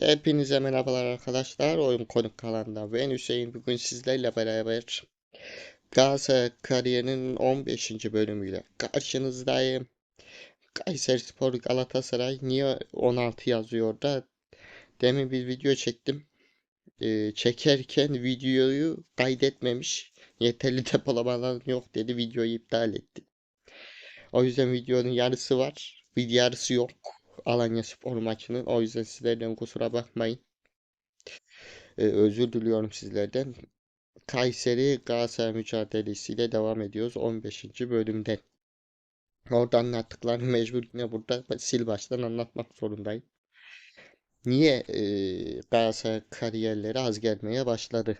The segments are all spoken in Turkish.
Hepinize merhabalar arkadaşlar. Oyun konuk kanalında ben Hüseyin. Bugün sizlerle beraber Galatasaray kariyerinin 15. bölümüyle karşınızdayım. Kayserispor Galatasaray niye 16 yazıyor da demin bir video çektim. Ee, çekerken videoyu kaydetmemiş. Yeterli depolamalar yok dedi. Videoyu iptal etti. O yüzden videonun yarısı var. Bir yarısı yok. Alanya Spor maçının. O yüzden sizlerden kusura bakmayın. Ee, özür diliyorum sizlerden. Kayseri Galatasaray mücadelesiyle devam ediyoruz 15. bölümden. Orada anlattıklarını mecbur yine burada sil baştan anlatmak zorundayım. Niye e, Galatasaray kariyerleri az gelmeye başladı?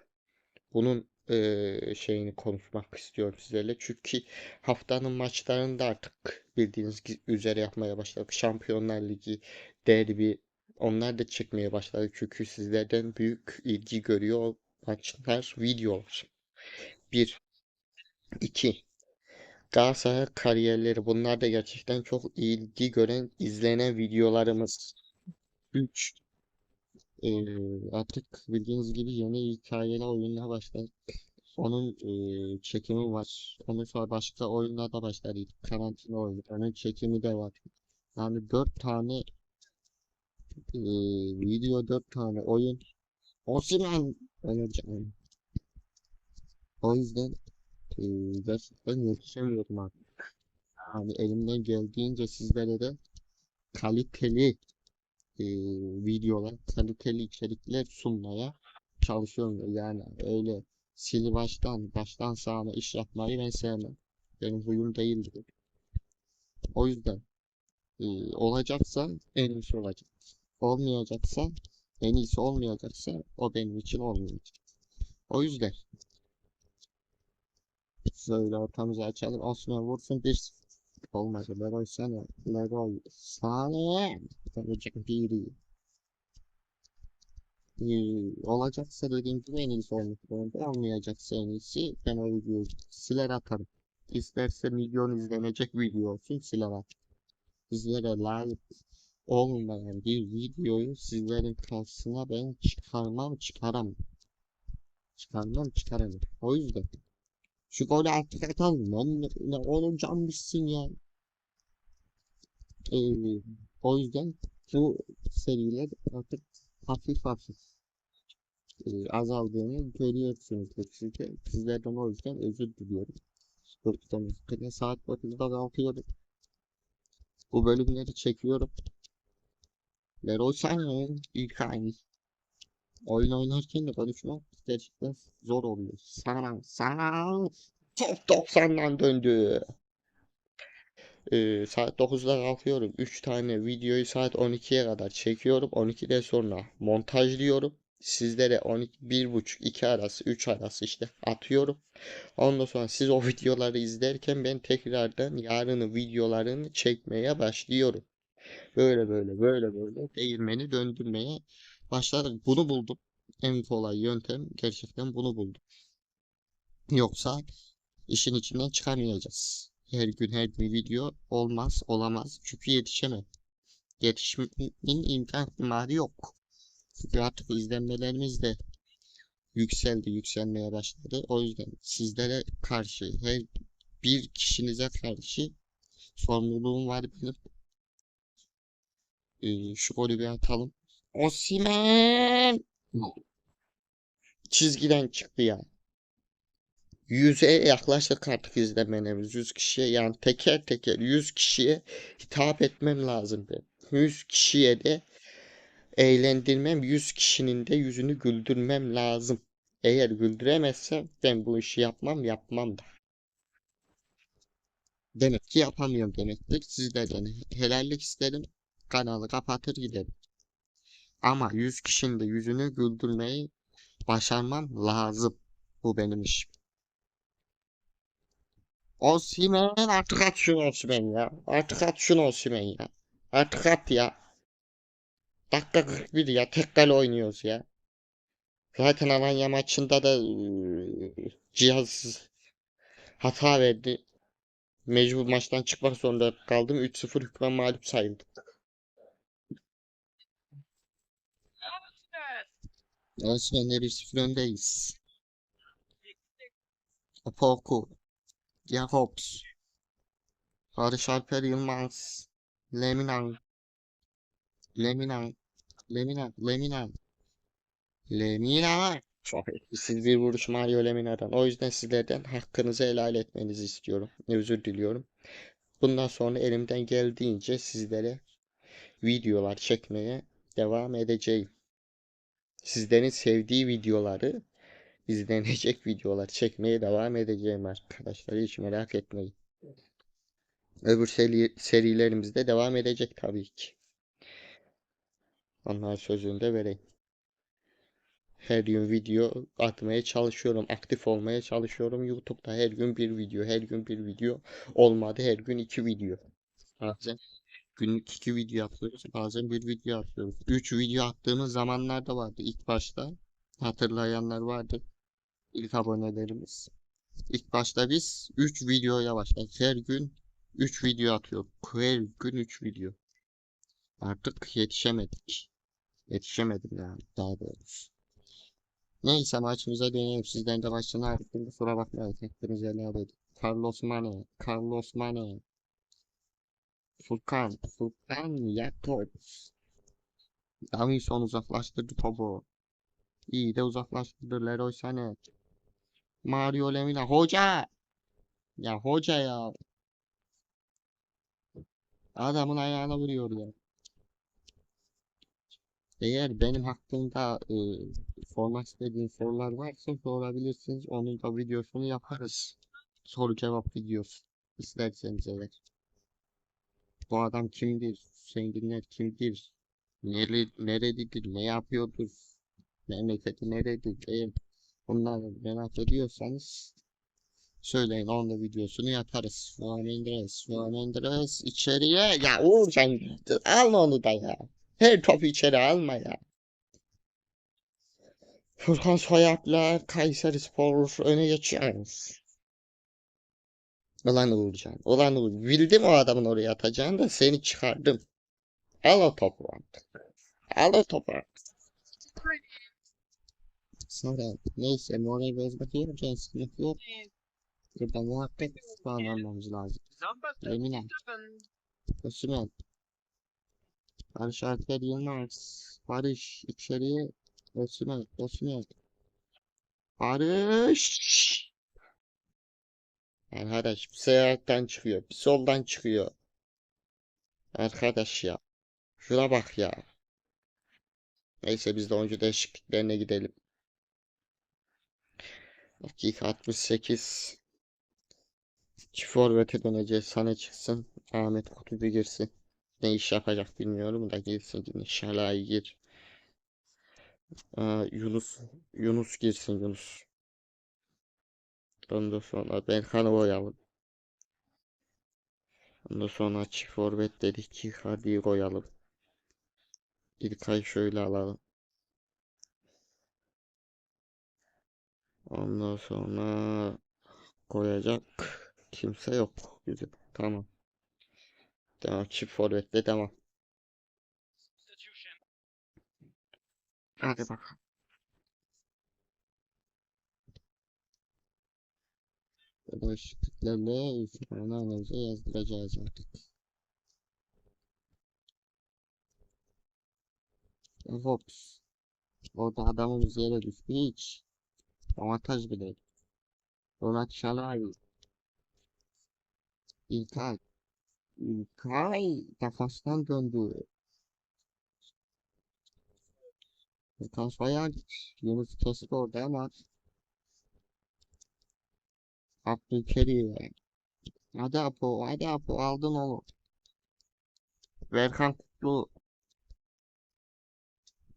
Bunun e, şeyini konuşmak istiyorum sizlerle. Çünkü haftanın maçlarında artık bildiğiniz üzere yapmaya başladık. Şampiyonlar Ligi, derbi onlar da çekmeye başladı. Çünkü sizlerden büyük ilgi görüyor maçlar, videolar. Bir, iki. Galatasaray kariyerleri bunlar da gerçekten çok ilgi gören, izlenen videolarımız. 3. artık bildiğiniz gibi yeni hikayeli oyunlar başladı. Onun e, çekimi var. Ondan sonra başka oyunlar da başladı. Karantina oyunu. Onun çekimi de var. Yani 4 tane e, video 4 tane oyun. Osimhen öleceğim. O yüzden e, gerçekten yetişemiyorum artık. Yani elimden geldiğince sizlere de kaliteli e, videolar, kaliteli içerikler sunmaya çalışıyorum. Yani öyle sili baştan, baştan sağına iş yapmayı ben sevmem. Benim huyum değildir. O yüzden e, olacaksa en iyisi olacak. Olmayacaksa en iyisi olmayacaksa o benim için olmayacak. O yüzden şöyle ortamızı açalım. Osman vursun 1-0. Olmaz. Leroy Sané. Leroy Sané. Olacak biri. Ee, olacaksa dediğim gibi en iyisi olmak zorunda. Olmayacaksa en iyisi ben o videoyu siler atarım. İsterse milyon izlenecek video olsun siler atarım. Sizlere layık olmayan bir videoyu sizlerin karşısına ben çıkarmam çıkaramam. Çıkarmam çıkaramam. O yüzden şu golü artık atalım. Ne, ne olacağım bitsin ya. Ee, o yüzden bu seriler artık hafif hafif e, azaldığını görüyorsunuzdur. Çünkü sizlerden o yüzden özür diliyorum. Yine saat 9'da kalkıyorum. Bu bölümleri çekiyorum. Leroy Sané ilk aynı. Oyun oynarken de konuşmak gerçekten zor oluyor. Sana, sana top 90'dan döndü. Ee, saat 9'da kalkıyorum. 3 tane videoyu saat 12'ye kadar çekiyorum. 12'den sonra montajlıyorum. Sizlere 12, 1.5, 2 arası, 3 arası işte atıyorum. Ondan sonra siz o videoları izlerken ben tekrardan yarını videolarını çekmeye başlıyorum. Böyle böyle böyle böyle değirmeni döndürmeye başladık. Bunu buldum. En kolay yöntem gerçekten bunu buldum. Yoksa işin içinden çıkamayacağız. Her gün her gün video olmaz, olamaz. Çünkü yetişemem. Yetişmenin imkan ihtimali yok. Çünkü artık izlenmelerimiz de yükseldi, yükselmeye başladı. O yüzden sizlere karşı, her bir kişinize karşı sorumluluğum var benim. Ee, şu golü bir atalım. Osimhen! Çizgiden çıktı ya. Yüze yaklaştık artık izlemelerimiz. 100 kişiye yani teker teker 100 kişiye hitap etmem lazım ben. 100 kişiye de eğlendirmem, 100 kişinin de yüzünü güldürmem lazım. Eğer güldüremezsem ben bu işi yapmam, yapmam da. Demek ki yapamıyorum demektir. Sizlerden helallik isterim. Kanalı kapatır giderim. Ama 100 kişinin de yüzünü güldürmeyi başarmam lazım. Bu benim işim. Osimhen artık at şunu Osimhen ya. Artık at şunu Osimhen ya. Artık at ya. Dakika 41 ya. Tek kale oynuyoruz ya. Zaten Alanya maçında da cihaz hata verdi. Mecbur maçtan çıkmak zorunda kaldım. 3-0 hükmen mağlup sayıldım. Osman'la 1-0 öndeyiz. Apoku. Jakobs. Barış Alper Yılmaz. Leminan. Leminan. Leminan. Leminan. Lemina. Çok bir vuruş Mario Lemina'dan. O yüzden sizlerden hakkınızı helal etmenizi istiyorum. Özür diliyorum. Bundan sonra elimden geldiğince sizlere videolar çekmeye devam edeceğim. Sizlerin sevdiği videoları izlenecek videolar çekmeye devam edeceğim arkadaşlar. Hiç merak etmeyin. Öbür seri, serilerimiz de devam edecek tabii ki. Onlar sözünü de vereyim. Her gün video atmaya çalışıyorum. Aktif olmaya çalışıyorum. YouTube'da her gün bir video. Her gün bir video. Olmadı her gün iki video. Bazen günlük iki video atıyoruz. Bazen bir video atıyoruz. Üç video attığımız zamanlar da vardı ilk başta. Hatırlayanlar vardı. İlk abonelerimiz. İlk başta biz 3 videoya başladık. Her gün 3 video atıyorduk. Her gün 3 video. Artık yetişemedik. Yetişemedim yani daha doğrusu. Neyse maçımıza dönelim. Sizden de maçını artık kusura bakmayın. Hepiniz helal edin. Carlos Mane. Carlos Mane. Furkan. Furkan Jakobs. Davinson uzaklaştırdı topu. İyi de uzaklaştırdı Leroy Sané. Mario Lemina. Hoca! Ya hoca ya. Adamın ayağına vuruyor ya. Eğer benim hakkımda e, sormak istediğin sorular varsa sorabilirsiniz. Onun da videosunu yaparız. Soru cevap videosu. İsterseniz eğer. Bu adam kimdir? Zenginler kimdir? Nere, nerededir? Ne yapıyordur? Memleketi nerededir? Eğer bunları merak ediyorsanız söyleyin. Onun videosunu yaparız. Juan Mendes, Juan Mendes içeriye. Ya Uğurcan al onu da ya. Her topu içeri alma ya. Furkan Soyap'la Kayserispor öne geçiyor. Ulan Uğurcan. Ulan Uğur. Bildim o adamın oraya atacağını da seni çıkardım. Al o topu artık. Al o topu. Sonra neyse moral bozmak yok. Sıkıntı yok. Burada muhakkak puan almamız lazım. Lemina. Osman. Barış Alper Yılmaz. Barış içeriye. Osman. Osman. Barış. Arkadaş bir seyahatten çıkıyor. Bir soldan çıkıyor. Arkadaş ya. Şuna bak ya. Neyse biz de oyuncu değişikliklerine gidelim. Dakika 68. Çift forvete döneceğiz. Sana çıksın. Ahmet Kutucu girsin. Ne iş yapacak bilmiyorum da girsin. Yine Şalay gir. Aa, Yunus Yunus girsin Yunus. Ondan sonra Berkan'ı koyalım. Ondan sonra çift forvet dedik ki hadi koyalım. İlkay şöyle alalım. Ondan sonra koyacak kimse yok. Güzel. Tamam. Tamam çift forvetle tamam. Hadi bakalım. Değişikliklerle üstüne analize yazdıracağız artık. Hops. Orada adamımız yere düştü hiç. Avantaj bile. Donat Şalay. İlkay. İlkay. Defastan döndü. Soyer. Yunus kesik orada ama. Abdülkerim. Hadi Apo. Hadi Apo. Aldın onu. Berkan Kutlu.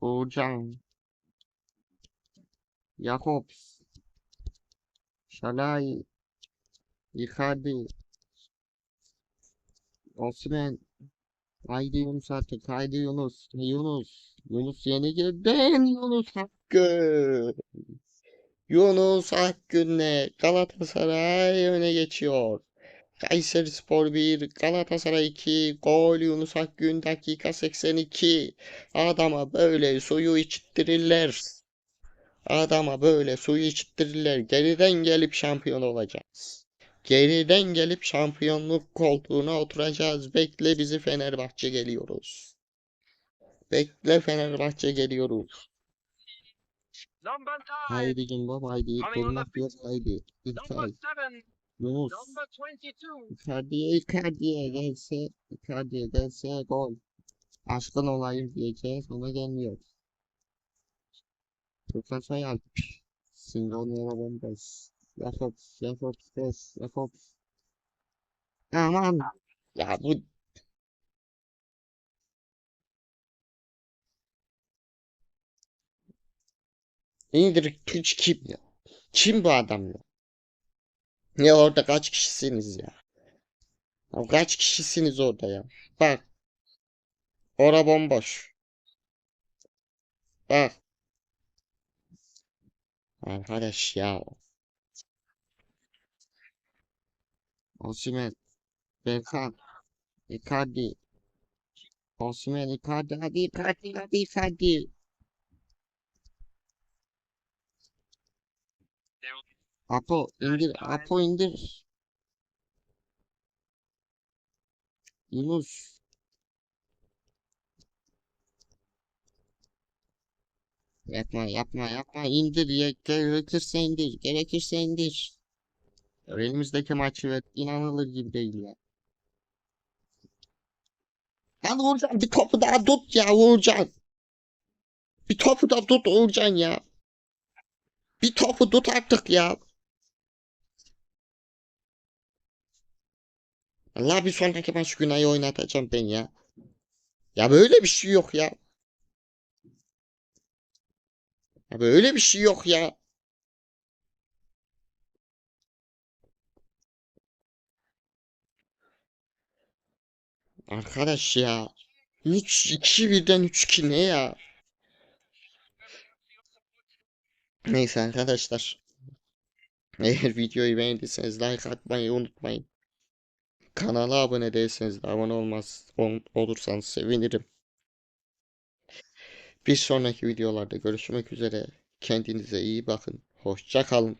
Uğurcan. Jakobs. Şalay. Icardi. Osman. Haydi Yunus artık. Haydi Yunus. Yunus. Yunus yeni girdin. Yunus Hakkı. Yunus Akgün'le Galatasaray öne geçiyor. Kayserispor 1, Galatasaray 2, gol Yunus Akgün dakika 82. Adama böyle suyu içtirirler. Adama böyle suyu içittirirler. Geriden gelip şampiyon olacağız. Geriden gelip şampiyonluk koltuğuna oturacağız. Bekle bizi Fenerbahçe geliyoruz. Bekle Fenerbahçe geliyoruz. Number five. Haydi Cimbom haydi. Coming on the yok haydi. Number İlkay. seven. Yunus. Number twenty-two. Icardi'ye Icardi'ye gelse Icardi'ye gelse gol. Aşkın olayım diyeceğiz ama gelmiyor. Sayalp. Singonya bombeş. Jakobs, Jakobs, Jakobs, Jakobs. Aman. Ya bu İndirik piç kim ya? Kim bu adam ya? Ya orada kaç kişisiniz ya? Ya kaç kişisiniz orada ya? Bak. Ora bomboş. Bak. Arkadaş ya. Osimhen. Berkan. Icardi. Osimhen, Icardi, hadi Icardi, hadi Icardi. Apo indir, Apo indir. Yunus. Yapma, yapma, yapma. İndir, ya, gerekirse indir, gerekirse indir. Ya Elimizdeki maçı ve inanılır gibi değil ya. Lan Uğurcan bir topu daha tut ya Uğurcan. Bir topu da tut Uğurcan ya. Bir topu tut artık ya. Allah bir sonraki maç Günay'ı oynatacağım ben ya. Ya böyle bir şey yok ya. Ya böyle bir şey yok ya. Arkadaş ya. 3 2 birden 3 2 ne ya? Neyse arkadaşlar. Eğer videoyu beğendiyseniz like atmayı unutmayın. Kanala abone değilseniz de abone olmaz ol- olursanız sevinirim. Bir sonraki videolarda görüşmek üzere. Kendinize iyi bakın. Hoşça kalın.